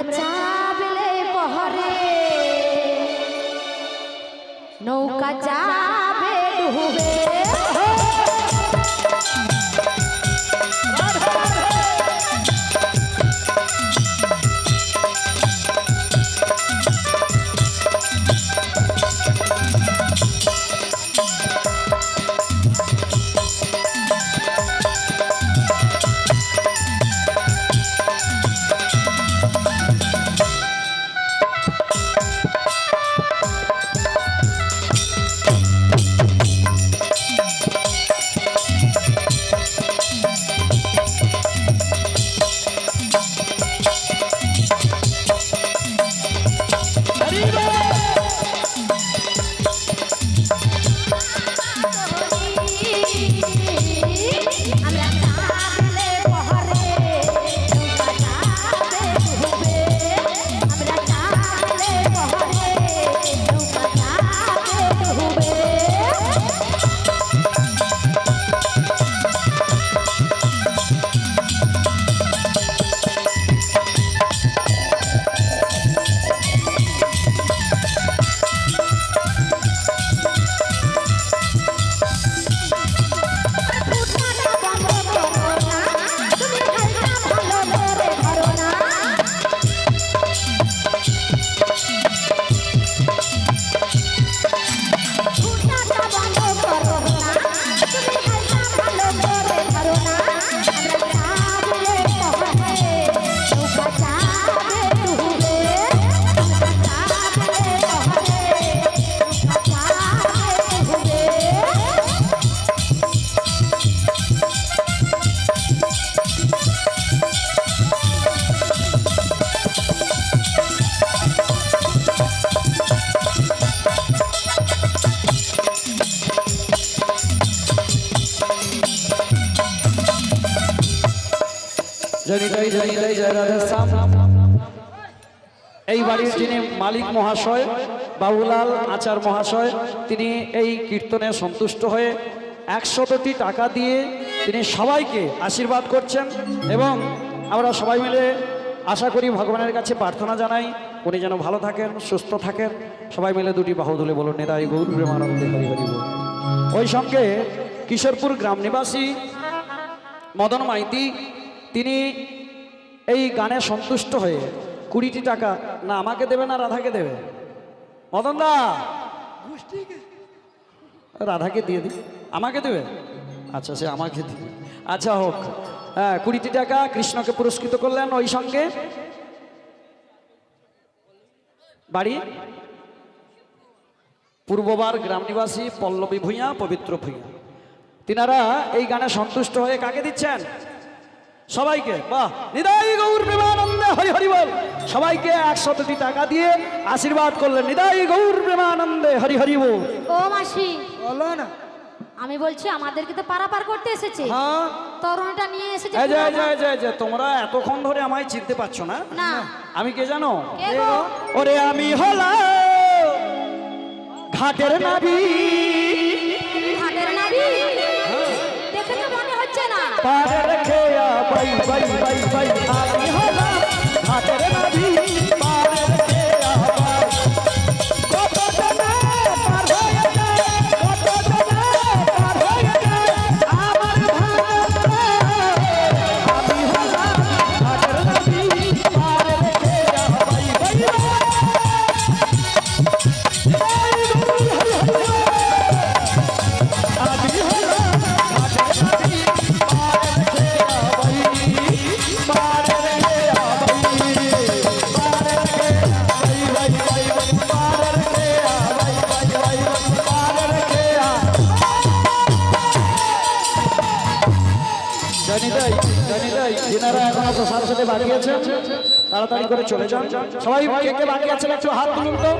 চাবলে এই বাড়ির যিনি মালিক মহাশয়, বাবুলাল আচার মহাশয়, তিনি এই কীর্তনে সন্তুষ্ট হয়ে একশতটি টাকা দিয়ে তিনি সবাইকে আশীর্বাদ করছেন এবং আমরা সবাই মিলে আশা করি ভগবানের কাছে প্রার্থনা জানাই, উনি যেন ভালো থাকেন, সুস্থ থাকেন সবাই মিলে দুটি বাহু বলুন নেতাই গৌর প্রেমানন্দে হরি হরি। ওই সঙ্গে কিশোরপুর গ্রাম নিবাসী মদন মাইতি, তিনি এই গানে সন্তুষ্ট হয়ে কুড়িটি টাকা, না, আমাকে দেবে না রাধাকে দেবে? মদন দা! রাধাকে দিয়ে দিই। আমাকে দেবে? আচ্ছা সে আমাকে দিবে আচ্ছা হোক। হ্যাঁ কুড়িটি টাকা কৃষ্ণকে পুরস্কৃত করলেন ওই সঙ্গে। বাড়ি? পূর্ববার গ্রাম নিবাসী পল্লবী ভূঁইয়া, পবিত্র ভূঁইয়া। তিনারা এই গানে সন্তুষ্ট হয়ে কাকে দিচ্ছেন? সবাইকে বাহ নিদাই গৌর প্রেমানন্দে হরি হরি বল। সবাইকে একশতটি টাকা দিয়ে আশীর্বাদ করলেন নিদাই গৌর প্রেমানন্দে হরি হরি বল। ও মাসি বলো না। আমি বলছি আমাদেরকে তো পারাপার করতে এসেছে। হ্যাঁ। তরুণটা নিয়ে এসেছে এই যে এই যে, এই যে, তোমরা এতক্ষণ ধরে আমায় চিনতে পারছ না? না। আমি কে জানো? ওরে আমি হলাম ঘাটের নাবি। ঘাটের নাবি? দেখে তো মনে হচ্ছে না। বাই বাই বাই বাই আমি হলাম ঘাটের নাবি বাকি আছেন তাড়াতাড়ি করে চলে যান। সবাই কে কে বাকি আছেন? একটু হাত তুলুন তো।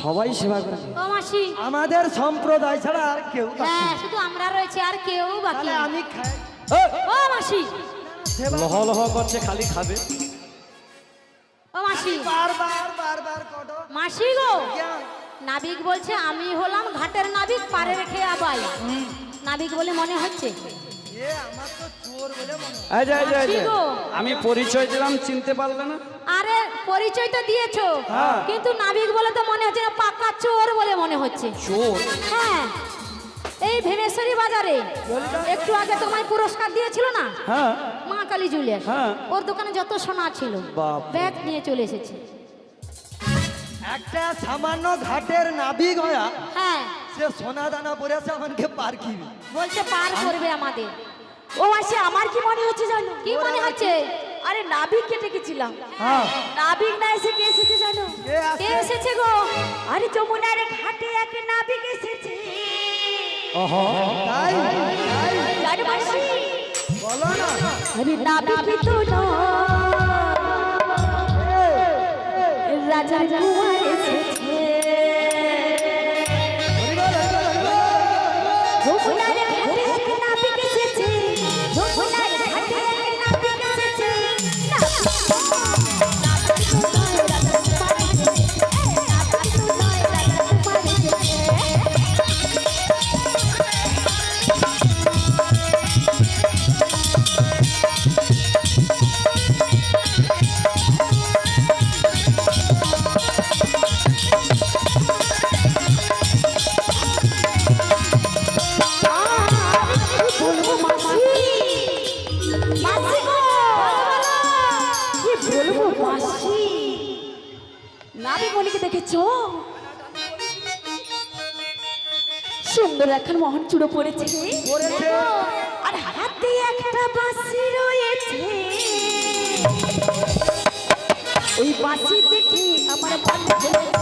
সবাই সেবা করে আমাদের সম্প্রদায় ছাড়া আর কেউ হ্যাঁ শুধু আমরা রয়েছে আর কেউ বাকি আমি খাই। ও মাসি। লহ লহ করছে খালি খাবে। ও মাসি। বারবার বারবার কটো মাসি গো নাবিক বলছে আমি হলাম ঘাটের নাবিক পারে রেখে আবাই নাবিক বলে মনে হচ্ছে। মনে হয়? আমি পরিচয় দিলাম চিনতে পারলে না? আরে পরিচয় তো দিয়েছ। হ্যাঁ। কিন্তু নাবিক বলে তো মনে হচ্ছে না পাক্কা চোর বলে মনে হচ্ছে। চোর? হ্যাঁ। এই ভীমেশ্বরী বাজারে একটু আগে তোমায় পুরস্কার দিয়েছিল না? হ্যাঁ। মা কালী জুয়েলার্স হ্যাঁ। ওর দোকানে যত সোনা ছিল। ব্যাগ নিয়ে চলে এসেছে। একটা সামান্য ঘাটের নাবিক হয়া হ্যাঁ। সে সোনা দানা পরেছে আমাকে পার কিবে বলছে পার করবে আমাদের। ও মাসি আমার কি মনে হচ্ছে জানো? কি মনে হচ্ছে? আরে নাবিক কেটে গেছিলাম। হ্যাঁ। নাবিক না এসে কে এসেছে জানো? কে কে এসেছে গো? আরে যমুনার ঘাটে এক নাবিক এসেছে। ওহো। তাই? বলো না। আরে নাবিক তো রাজা চুড়ো পড়েছে। আর হাতে একটা বাঁশি রয়েছে ওই বাঁশি দেখে আমার মন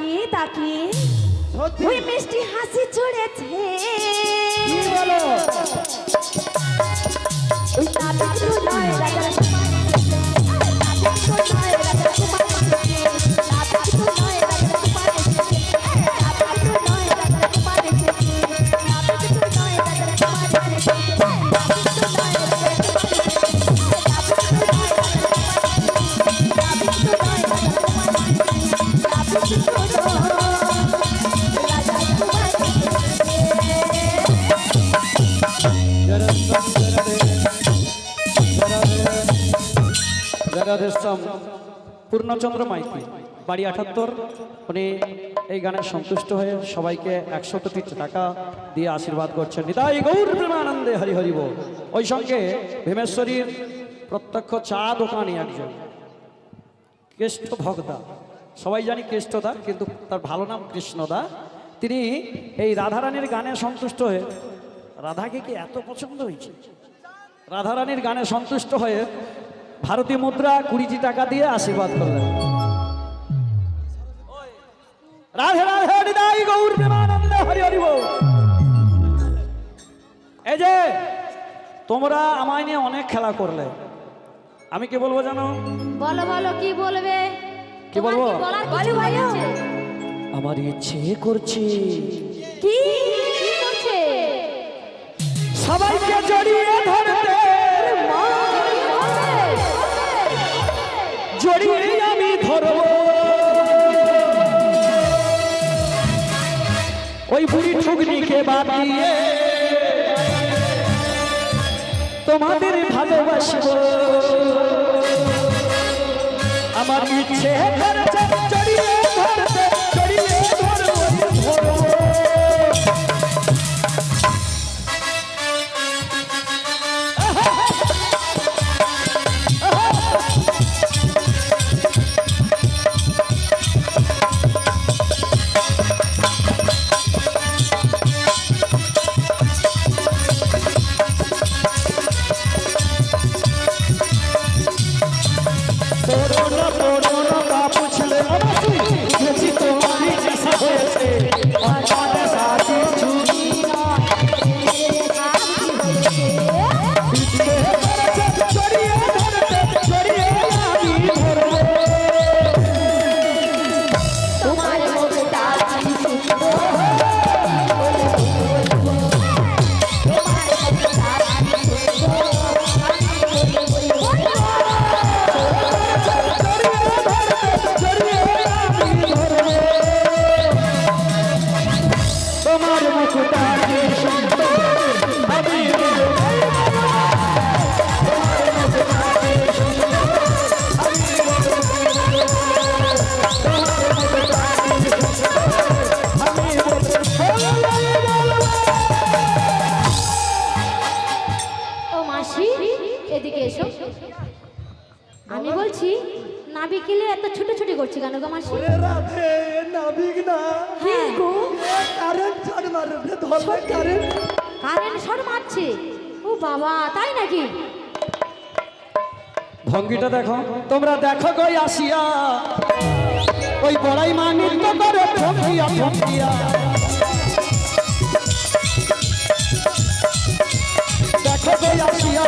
তাকিয়ে তাকিয়ে ওই মিষ্টি হাসি ছড়েছে। বলো? জগদেশম পূর্ণচন্দ্র মাইতি, বাড়ি আঠাত্তর। উনি এই গানে সন্তুষ্ট হয়ে সবাইকে একশো কোটি টাকা দিয়ে আশীর্বাদ করছেন। নিতাই গৌর প্রেমানন্দে হরি হরিব ওই সঙ্গে ভীমেশ্বরীর প্রত্যক্ষ চা দোকানি একজন, কেষ্ট ভগদা। সবাই জানি কৃষ্ণদা কিন্তু তার ভালো নাম কৃষ্ণদা। তিনি এই রাধারানীর গানে সন্তুষ্ট হয়ে, রাধাকে কি এত পছন্দ হয়েছে? রাধারানীর গানে সন্তুষ্ট হয়ে ভারতীয় মুদ্রা কুড়িটি টাকা দিয়ে আশীর্বাদ করলেন। রাধে রাধে হরিদাই গৌর প্রেমানন্দ হরি হরি এই যে তোমরা আমায় নিয়ে অনেক খেলা করলে। আমি কি বলব জানো? বলো বলো কি বলবে? কি বলব? আমার ইচ্ছে করছে। কি? করছে? সবাইকে জড়িয়ে ধরতে ঠুকনিকে তোমাদের ভালোবাসব। আমার ইচ্ছে কারেন্ট মারছে। ও বাবা, তাই নাকি? ভঙ্গিটা দেখো, তোমরা দেখো কই আসিয়া। ওই বড়াই মা নৃত্য করে ভঙ্গিয়া ভঙ্গিয়া। দেখো আসিয়া।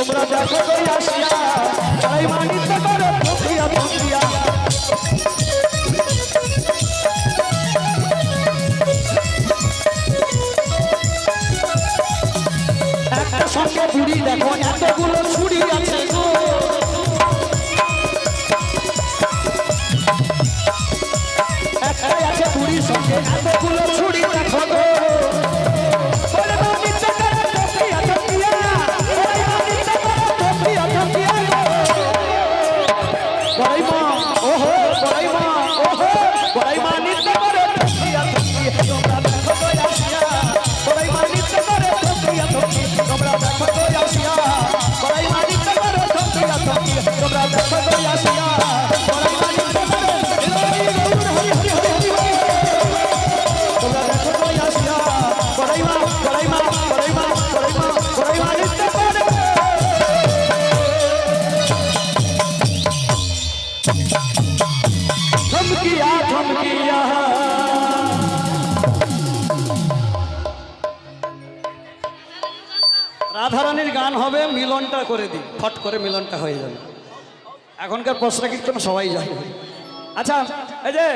তোমরা দেখো কই আসিয়া বড়াই মা নৃত্য করে একটা সঙ্গে বুড়ি দেখো এতগুলো করে দিই ফট করে মিলনটা হয়ে যাবে। এখনকার প্রশ্ন কীর্তন সবাই জানে। আচ্ছা এই যে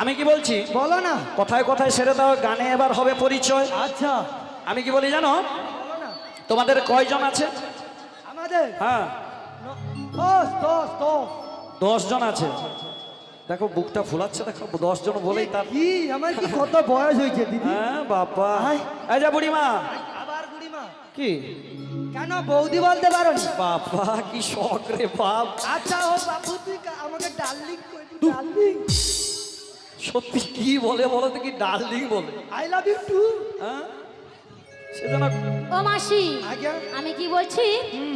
আমি কি বলছি? বলো না। কথায় কথায় সেরে দাও গানে এবার হবে পরিচয়। আচ্ছা। আমি কি বলি জানো? তোমাদের কয়জন আছে? আমাদের? হ্যাঁ। দশ জন আছে। দেখো বুকটা ফুলাচ্ছে দেখো দশ জন বলেই তার কি? আমার কি কত বয়স হয়েছে দিদি? হ্যাঁ বাবা। এই যে বুড়িমা। কি? কেন বৌদি বলতে পারো না বাবা কি শখ রে বাপ। আচ্ছা ও বাবু তুই কা- আমাকে ডার্লিং ডার্লিং। সত্যি কি বলে বলো তো কি ডার্লিং বলে? আই লাভ ইউ টু হ্যাঁ? সেজন্য ও মাসি আমি কি বলছি?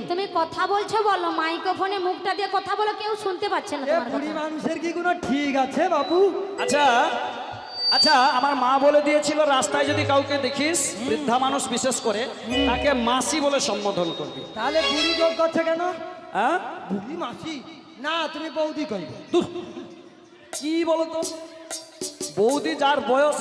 তুমি কথা বলছো বলো মাইক্রোফোনে মুখটা দিয়ে কথা বলো কেউ শুনতে পাচ্ছে না এ তোমার বুড়ি কথা। মানুষের কি কোনো ঠিক আছে বাবু আচ্ছা আচ্ছা আমার মা বলে দিয়েছিল রাস্তায় যদি কাউকে দেখিস বৃদ্ধা মানুষ বিশেষ করে তাকে মাসি বলে সম্বোধন করবি। তাহলে বুড়ি যোগ করছে কেন? হ্যাঁ? বুড়ি মাসি? না তুমি বৌদি কইবে। কি বলতো? বৌদি যার বয়স